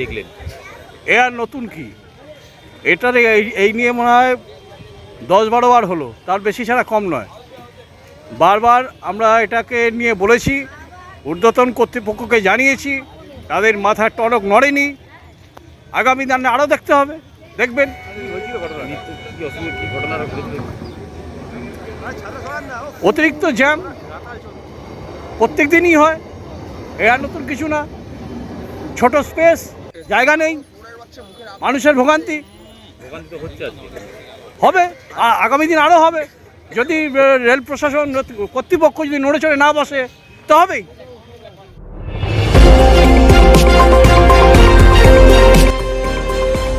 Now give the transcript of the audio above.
দেখলেন? এ আর নতুন কি? এটার এই এই নিয়ে মনে হয় দশ বারো বার হলো, তার বেশি ছাড়া কম নয়। বারবার আমরা এটাকে নিয়ে বলেছি, ঊর্ধ্বতন কর্তৃপক্ষকে জানিয়েছি, তাদের মাথার টনক নড়েনি। আগামী দিনে আরও দেখতে হবে। দেখবেন। অতিরিক্ত জ্যাম প্রত্যেক দিনই হয়। এ আর নতুন কিছু না। ছোট স্পেস, জায়গা নেই। মানুষের ভোগান্তি। হবে। আগামী দিন আরও হবে। যদি রেল প্রশাসন কর্তৃপক্ষ যদি নড়ে চড়ে না বসে, তো হবেই।